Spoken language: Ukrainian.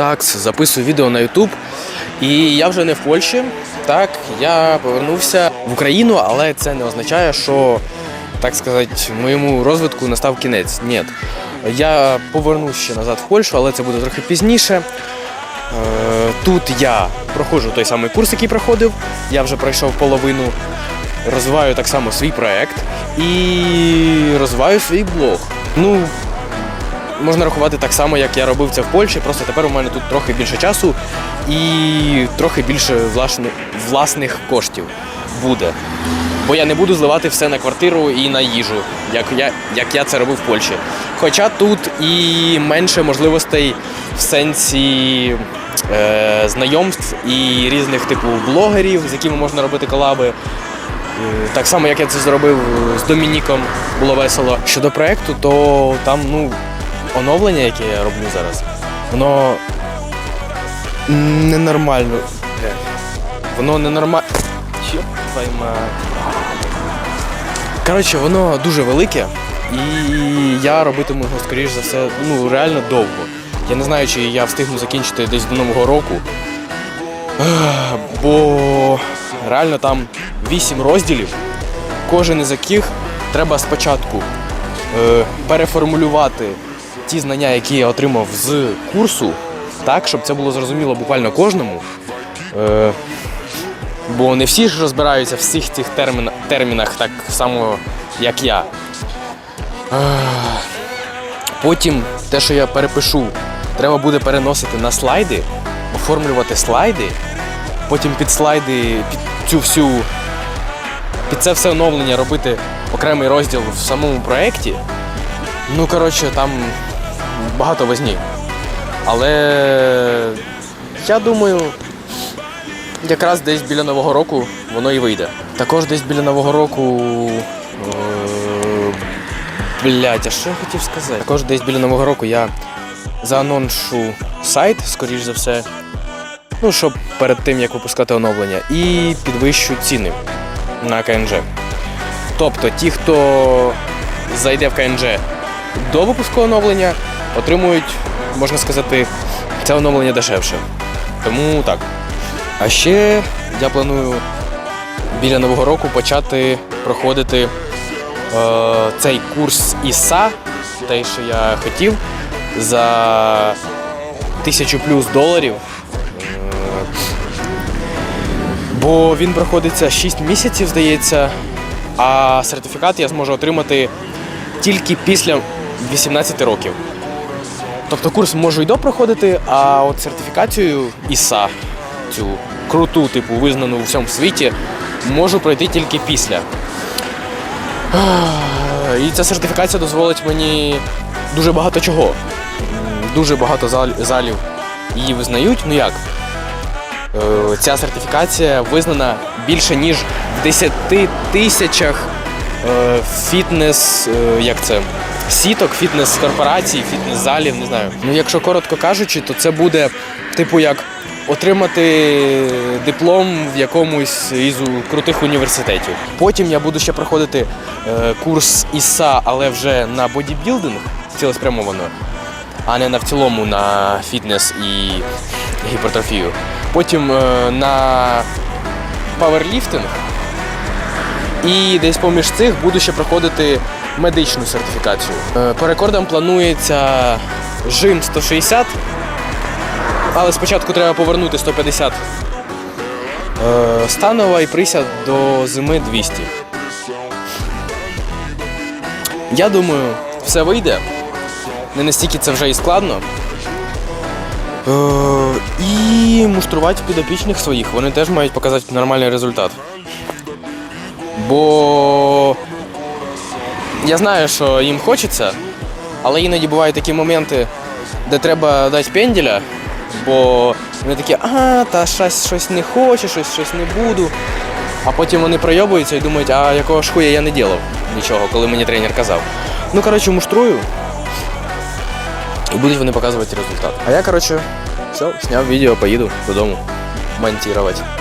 Так, записую відео на YouTube. І я вже не в Польщі. Так, я повернувся в Україну, але це не означає, що, так сказати, моєму розвитку настав кінець. Ні. Я повернусь ще назад в Польщу, але це буде трохи пізніше. Е, Тут я проходжу той самий курс, який проходив. Я вже пройшов половину. Розвиваю так само свій проект і розвиваю свій блог. Ну, можна рахувати так само, як я робив це в Польщі, просто тепер у мене тут трохи більше часу і трохи більше власне- власних коштів буде. Бо я не буду зливати все на квартиру і на їжу, як я, як я це робив в Польщі. Хоча тут і менше можливостей в сенсі е, знайомств і різних типу блогерів, з якими можна робити колаби. Е, Так само, як я це зробив з Домініком, було весело. Щодо проекту, то там ну, оновлення, яке я роблю зараз, воно ненормально. Воно ненормально. Коротше, воно дуже велике, і я робитиму його, скоріш за все, ну, реально довго. Я не знаю, чи я встигну закінчити десь до Нового року. Бо реально там 8 розділів, кожен із яких треба спочатку е, переформулювати ті знання, які я отримав з курсу, так, щоб це було зрозуміло буквально кожному. Е, бо не всі ж розбираються в всіх цих термін, термінах так само, як я. Ех, Потім те, що я перепишу, треба буде переносити на слайди, оформлювати слайди, потім під слайди, під цю всю, під це все оновлення робити окремий розділ в самому проєкті. Ну, коротше, там багато возні. Але я думаю, якраз десь біля Нового року воно і вийде. Також десь біля Нового року. Е- блядь, а що я хотів сказати? Також десь біля Нового року я зааноншу сайт, скоріш за все. Ну, щоб перед тим як випускати оновлення, і підвищу ціни на КНЖ. Тобто ті, хто зайде в КНЖ до випуску оновлення, отримують, можна сказати, це оновлення дешевше. Тому так. А ще я планую біля Нового року почати проходити е, цей курс ІСА, те, що я хотів, за тисячу плюс доларів. Е, Бо він проходиться 6 місяців, здається, а сертифікат я зможу отримати тільки після 18 років. Тобто курс можу і до проходити, а от сертифікацію ІСА, цю круту, типу, визнану у всьому світі, можу пройти тільки після. І ця сертифікація дозволить мені дуже багато чого. Дуже багато залів її визнають. Ну як? Е, Ця сертифікація визнана більше ніж в 10 тисячах е, фітнес, е, як це? Сіток, фітнес-корпорацій, фітнес-залів, не знаю. Ну, якщо коротко кажучи, то це буде, типу, як отримати диплом в якомусь із крутих університетів. Потім я буду ще проходити е, курс ІСА, але вже на бодібілдинг цілеспрямовано, а не на в цілому на фітнес і гіпертрофію. Потім е, на паверліфтинг. І десь поміж цих буду ще проходити медичну сертифікацію. Е, По рекордам планується жим 160, але спочатку треба повернути 150 е, станова і присяд до зими 200. Я думаю, все вийде. Не настільки це вже і складно. Е, і муштрувати підопічних своїх. Вони теж мають показати нормальний результат. Бо я знаю, що їм хочеться, але іноді бувають такі моменти, де треба дати пенділя, бо вони такі, а, та щось, щось не хочу, щось, щось не буду. А потім вони пройобуються і думають, а якого ж хуя я не ділав нічого, коли мені тренер казав. Ну, коротше, муштрую. І будуть вони показувати результат. А я, коротше, все, зняв відео, поїду додому монтувати.